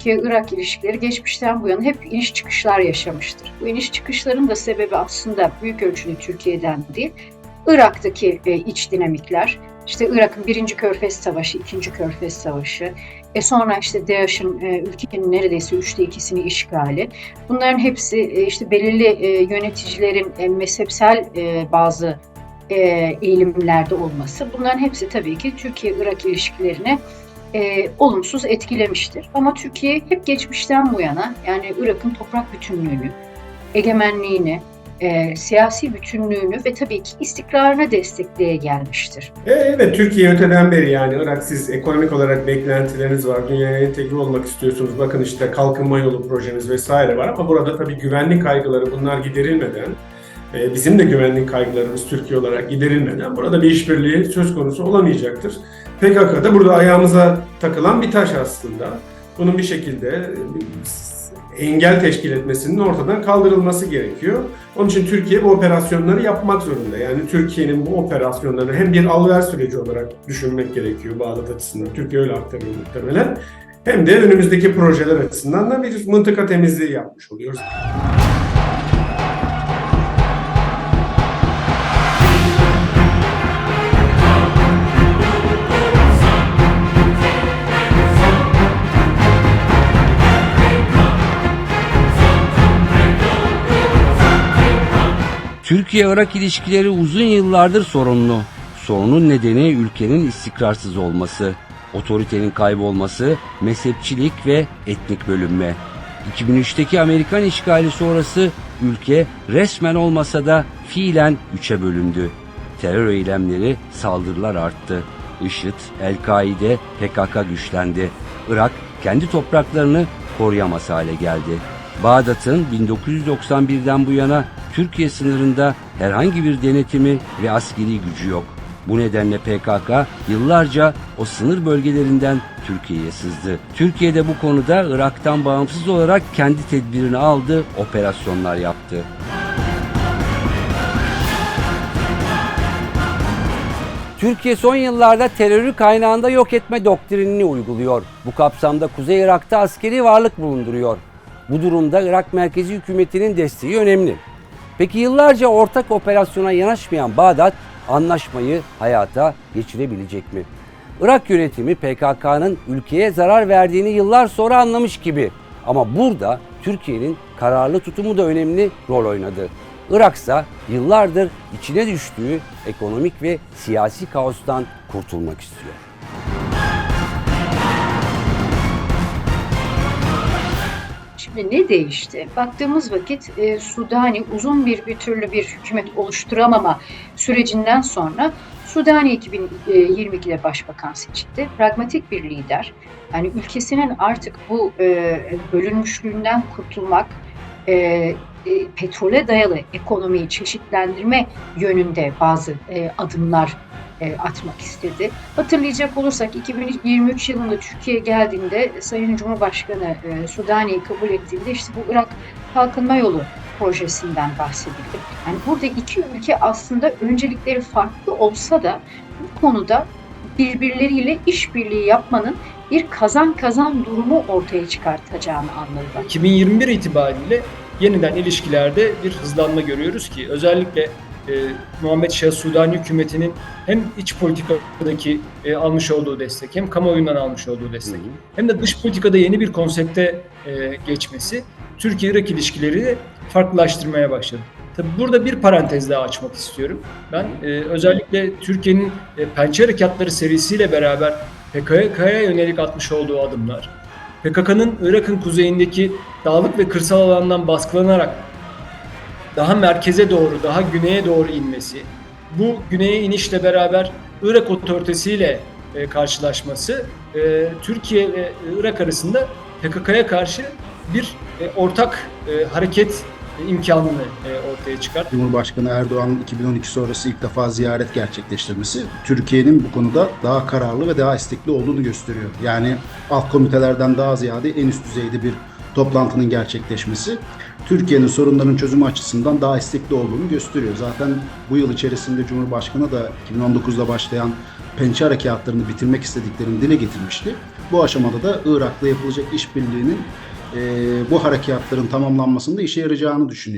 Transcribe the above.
Türkiye-Irak ilişkileri geçmişten bu yana hep iniş çıkışlar yaşamıştır. Bu iniş çıkışların da sebebi aslında büyük ölçüde Türkiye'den değil, Irak'taki e, iç dinamikler, işte Irak'ın birinci Körfez Savaşı, ikinci Körfez Savaşı, e sonra işte DAEŞ'in e, ülkenin neredeyse üçte ikisini işgali. Bunların hepsi e, işte belirli e, yöneticilerin e, mezhepsel e, bazı e, eğilimlerde olması. Bunların hepsi tabii ki Türkiye-Irak ilişkilerine e, olumsuz etkilemiştir. Ama Türkiye hep geçmişten bu yana yani Irak'ın toprak bütünlüğünü, egemenliğini, e, siyasi bütünlüğünü ve tabii ki istikrarını destekleye gelmiştir. E, Evet, Türkiye öteden beri yani Irak siz ekonomik olarak beklentileriniz var, dünyaya entegre olmak istiyorsunuz. Bakın işte kalkınma yolu projeniz vesaire var ama burada tabii güvenlik kaygıları bunlar giderilmeden, e, bizim de güvenlik kaygılarımız Türkiye olarak giderilmeden burada bir işbirliği söz konusu olamayacaktır. PKK'da burada ayağımıza takılan bir taş aslında. Bunun bir şekilde e, engel teşkil etmesinin ortadan kaldırılması gerekiyor. Onun için Türkiye bu operasyonları yapmak zorunda. Yani Türkiye'nin bu operasyonlarını hem bir al-ver süreci olarak düşünmek gerekiyor Bağdat açısından. Türkiye öyle aktarıyor muhtemelen. Hem de önümüzdeki projeler açısından da bir mıntıka temizliği yapmış oluyoruz. Türkiye-Irak ilişkileri uzun yıllardır sorunlu. Sorunun nedeni ülkenin istikrarsız olması, otoritenin kaybolması, mezhepçilik ve etnik bölünme. 2003'teki Amerikan işgali sonrası ülke resmen olmasa da fiilen üçe bölündü. Terör eylemleri, saldırılar arttı. IŞİD, El-Kaide, PKK güçlendi. Irak kendi topraklarını koruyamaz hale geldi. Bağdat'ın 1991'den bu yana Türkiye sınırında herhangi bir denetimi ve askeri gücü yok. Bu nedenle PKK yıllarca o sınır bölgelerinden Türkiye'ye sızdı. Türkiye de bu konuda Irak'tan bağımsız olarak kendi tedbirini aldı, operasyonlar yaptı. Türkiye son yıllarda terörü kaynağında yok etme doktrinini uyguluyor. Bu kapsamda Kuzey Irak'ta askeri varlık bulunduruyor. Bu durumda Irak merkezi hükümetinin desteği önemli. Peki yıllarca ortak operasyona yanaşmayan Bağdat anlaşmayı hayata geçirebilecek mi? Irak yönetimi PKK'nın ülkeye zarar verdiğini yıllar sonra anlamış gibi. Ama burada Türkiye'nin kararlı tutumu da önemli rol oynadı. Irak ise yıllardır içine düştüğü ekonomik ve siyasi kaostan kurtulmak istiyor. Şimdi ne değişti? Baktığımız vakit e, Sudani uzun bir bir türlü bir hükümet oluşturamama sürecinden sonra Sudani 2022'de başbakan seçildi. Pragmatik bir lider. Yani ülkesinin artık bu e, bölünmüşlüğünden kurtulmak, e, e, petrole dayalı ekonomiyi çeşitlendirme yönünde bazı e, adımlar e, atmak istedi. Hatırlayacak olursak 2023 yılında Türkiye geldiğinde Sayın Cumhurbaşkanı e, Sudani'yi kabul ettiğinde işte bu Irak Kalkınma Yolu projesinden bahsedildi. Yani burada iki ülke aslında öncelikleri farklı olsa da bu konuda birbirleriyle işbirliği yapmanın bir kazan kazan durumu ortaya çıkartacağını anladılar. 2021 itibariyle yeniden ilişkilerde bir hızlanma görüyoruz ki özellikle e, Muhammed Şah Sudani hükümetinin hem iç politikadaki e, almış olduğu destek hem kamuoyundan almış olduğu destek hem de dış politikada yeni bir konsepte e, geçmesi Türkiye-Irak ilişkileri farklılaştırmaya başladı. Tabii burada bir parantez daha açmak istiyorum. Ben e, özellikle Türkiye'nin e, Pençe Harekatları serisiyle beraber PKK'ya yönelik atmış olduğu adımlar, PKK'nın Irak'ın kuzeyindeki dağlık ve kırsal alandan baskılanarak daha merkeze doğru, daha güneye doğru inmesi, bu güneye inişle beraber Irak otoritesiyle e, karşılaşması e, Türkiye ve Irak arasında PKK'ya karşı bir e, ortak e, hareket imkanını e, ortaya çıkarttı. Cumhurbaşkanı Erdoğan'ın 2012 sonrası ilk defa ziyaret gerçekleştirmesi Türkiye'nin bu konuda daha kararlı ve daha istekli olduğunu gösteriyor. Yani alt komitelerden daha ziyade en üst düzeyde bir toplantının gerçekleşmesi Türkiye'nin sorunların çözümü açısından daha istekli olduğunu gösteriyor. Zaten bu yıl içerisinde Cumhurbaşkanı da 2019'da başlayan pençe harekatlarını bitirmek istediklerini dile getirmişti. Bu aşamada da Irak'la yapılacak işbirliğinin e, bu harekatların tamamlanmasında işe yarayacağını düşünüyor.